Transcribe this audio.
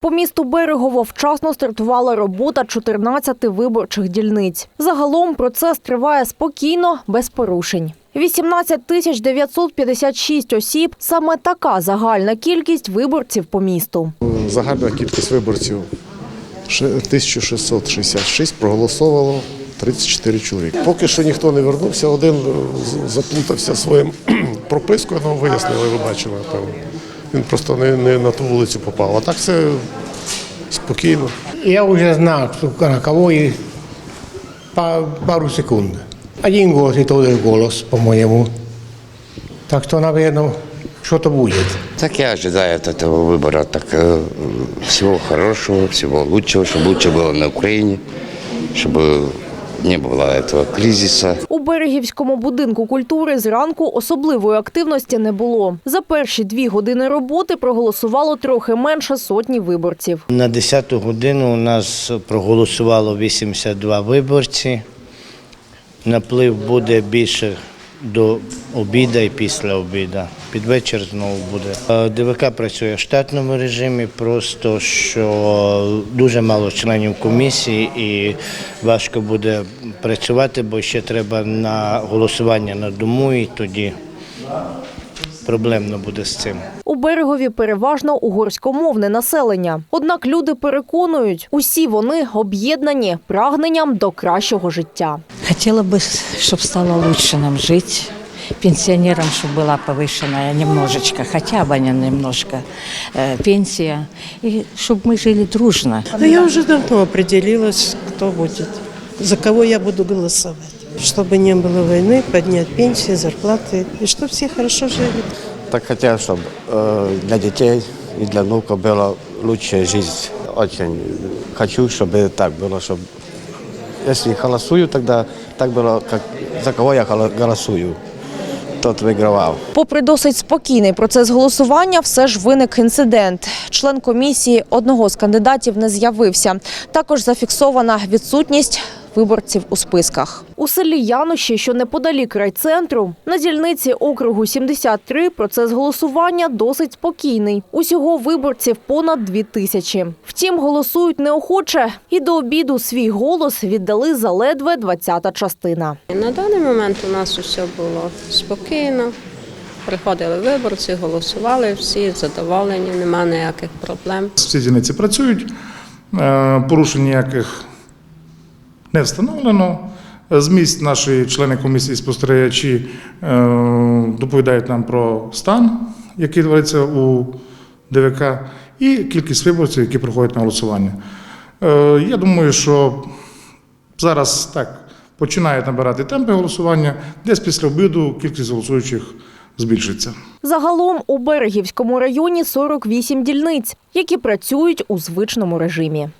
По місту Берегово вчасно стартувала робота 14 виборчих дільниць. Загалом процес триває спокійно, без порушень. 18 тисяч 956 осіб – саме така загальна кількість виборців по місту. Загальна кількість виборців ще 1666 проголосовало 34 чоловіки. Поки що ніхто не вернувся, один заплутався своїм пропискою, ну вияснили, ви бачили, певно. Він просто не, не на ту вулицю попав. А так все спокійно. Я уже знал, кто на кого и па- пару секунд. Один голос и тот же голос, по-моему. Так что, наверное, что-то будет. Так я ожидаю от этого выбора так, э, всего хорошего, всего лучшего, чтобы лучше было на Украине, чтобы не було цього кризису. У Берегівському будинку культури зранку особливої активності не було. За перші дві години роботи проголосувало трохи менше сотні виборців. На 10 годину у нас проголосувало 82 виборці. Наплив буде більше до обіду і після обіду. Під вечір знову буде. Е, ДВК працює в штатному режимі, просто що дуже мало членів комісії і важко буде працювати, бо ще треба на голосування на дому, і тоді проблемно буде з цим. У берегові переважно угорськомовне населення. Однак люди переконують, усі вони об'єднані прагненням до кращого життя. Хотела бы, чтобы стало лучше нам жить, пенсионерам, чтобы была повышенная немножечко, хотя бы не немножко, э, пенсия, и чтобы мы жили дружно. Да я уже давно определилась, кто будет, за кого я буду голосовать. Чтобы не было войны, поднять пенсии, зарплаты, и чтобы все хорошо жили. Так хотел, чтобы для детей и для внуков была лучшая жизнь. Очень хочу, чтобы так было, чтобы если голосую, тогда так было, как за кого я голо- голосую, тот вигравав. Попри досить спокійний процес голосування, все ж виник інцидент. Член комісії одного з кандидатів не з'явився. Також зафіксована відсутність виборців у списках. У селі Януші, що неподалік райцентру, на дільниці округу 73 процес голосування досить спокійний. Усього виборців понад дві тисячі. Втім, голосують неохоче і до обіду свій голос віддали заледве 20-та частина. На даний момент у нас усе було спокійно. Приходили виборці, голосували всі задоволені, нема ніяких проблем. Всі дільниці працюють, е, порушень ніяких не встановлено. З місць наші члени комісії спостерігачі е, доповідають нам про стан, який твориться у ДВК, і кількість виборців, які приходять на голосування. Е, Я думаю, що зараз так починають набирати темпи голосування, десь після обіду кількість голосуючих збільшиться. Загалом у Берегівському районі 48 дільниць, які працюють у звичному режимі.